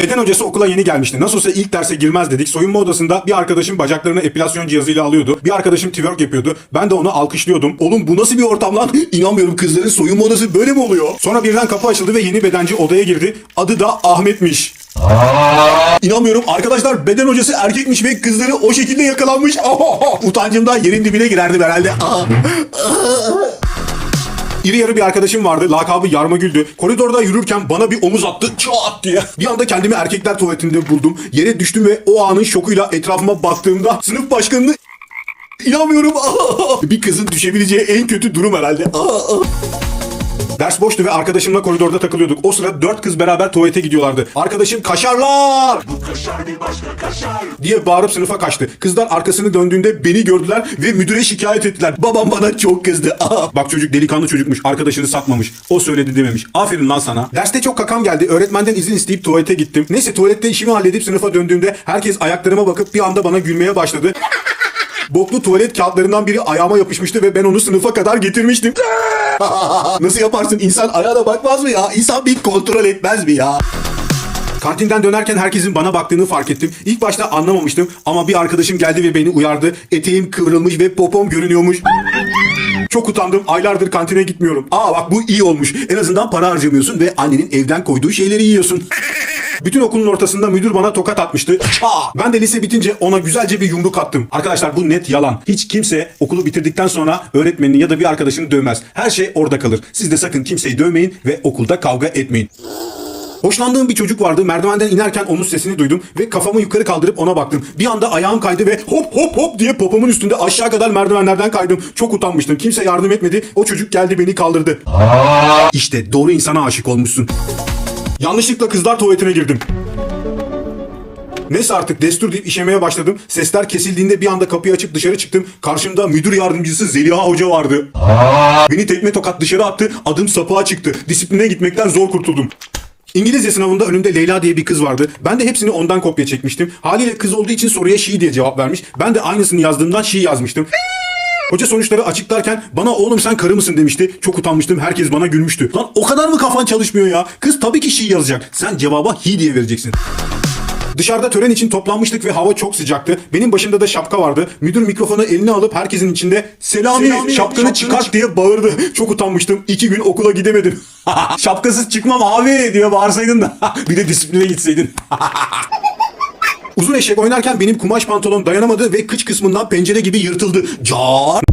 Beden hocası okula yeni gelmişti. Nasıl olsa ilk derse girmez dedik. Soyunma odasında bir arkadaşım bacaklarını epilasyon cihazıyla alıyordu. Bir arkadaşım twerk yapıyordu. Ben de onu alkışlıyordum. Oğlum bu nasıl bir ortam lan? İnanmıyorum kızların soyunma odası böyle mi oluyor? Sonra birden kapı açıldı ve yeni bedenci odaya girdi. Adı da Ahmet'miş. İnanmıyorum arkadaşlar beden hocası erkekmiş ve kızları o şekilde yakalanmış. Utancımdan yerin dibine girerdim herhalde. İri yarı bir arkadaşım vardı. Lakabı Yarma Güldü. Koridorda yürürken bana bir omuz attı. Çat diye. Bir anda kendimi erkekler tuvaletinde buldum. Yere düştüm ve o anın şokuyla etrafıma baktığımda sınıf başkanını İnanmıyorum. Bir kızın düşebileceği en kötü durum herhalde. Ders boştu ve arkadaşımla koridorda takılıyorduk. O sırada dört kız beraber tuvalete gidiyorlardı. Arkadaşım kaşarlar Kaşar bir başka kaşar. diye bağırıp sınıfa kaçtı. Kızlar arkasını döndüğünde beni gördüler ve müdüre şikayet ettiler. Babam bana çok kızdı. Aa, Bak çocuk delikanlı çocukmuş. Arkadaşını satmamış. O söyledi dememiş. Aferin lan sana. Derste çok kakam geldi. Öğretmenden izin isteyip tuvalete gittim. Neyse tuvalette işimi halledip sınıfa döndüğümde herkes ayaklarıma bakıp bir anda bana gülmeye başladı. Boklu tuvalet kağıtlarından biri ayağıma yapışmıştı ve ben onu sınıfa kadar getirmiştim. Nasıl yaparsın? İnsan ayağına bakmaz mı ya? İnsan bir kontrol etmez mi ya? Kantinden dönerken herkesin bana baktığını fark ettim. İlk başta anlamamıştım ama bir arkadaşım geldi ve beni uyardı. Eteğim kıvrılmış ve popom görünüyormuş. Çok utandım. Aylardır kantine gitmiyorum. Aa bak bu iyi olmuş. En azından para harcamıyorsun ve annenin evden koyduğu şeyleri yiyorsun. Bütün okulun ortasında müdür bana tokat atmıştı. Çaa! Ben de lise bitince ona güzelce bir yumruk attım. Arkadaşlar bu net yalan. Hiç kimse okulu bitirdikten sonra öğretmenini ya da bir arkadaşını dövmez. Her şey orada kalır. Siz de sakın kimseyi dövmeyin ve okulda kavga etmeyin. Hoşlandığım bir çocuk vardı. Merdivenden inerken onun sesini duydum ve kafamı yukarı kaldırıp ona baktım. Bir anda ayağım kaydı ve hop hop hop diye popomun üstünde aşağı kadar merdivenlerden kaydım. Çok utanmıştım. Kimse yardım etmedi. O çocuk geldi beni kaldırdı. İşte doğru insana aşık olmuşsun. Yanlışlıkla kızlar tuvaletine girdim. Neyse artık destur deyip işemeye başladım. Sesler kesildiğinde bir anda kapıyı açıp dışarı çıktım. Karşımda müdür yardımcısı Zeliha Hoca vardı. Beni tekme tokat dışarı attı. Adım sapığa çıktı. Disipline gitmekten zor kurtuldum. İngilizce sınavında önümde Leyla diye bir kız vardı. Ben de hepsini ondan kopya çekmiştim. Haliyle kız olduğu için soruya she diye cevap vermiş. Ben de aynısını yazdığımdan she yazmıştım. Hoca sonuçları açıklarken bana oğlum sen karı mısın demişti. Çok utanmıştım. Herkes bana gülmüştü. Lan o kadar mı kafan çalışmıyor ya? Kız tabii ki she yazacak. Sen cevaba he diye vereceksin. Dışarıda tören için toplanmıştık ve hava çok sıcaktı. Benim başımda da şapka vardı. Müdür mikrofonu eline alıp herkesin içinde Selami, Selami, şapkanı şapkanı çıkart diye bağırdı. Çok utanmıştım. İki gün okula gidemedim. Şapkasız çıkmam abi diye bağırsaydın da. bir de disipline gitseydin. Uzun eşek oynarken benim kumaş pantolon dayanamadı ve kıç kısmından pencere gibi yırtıldı. Car.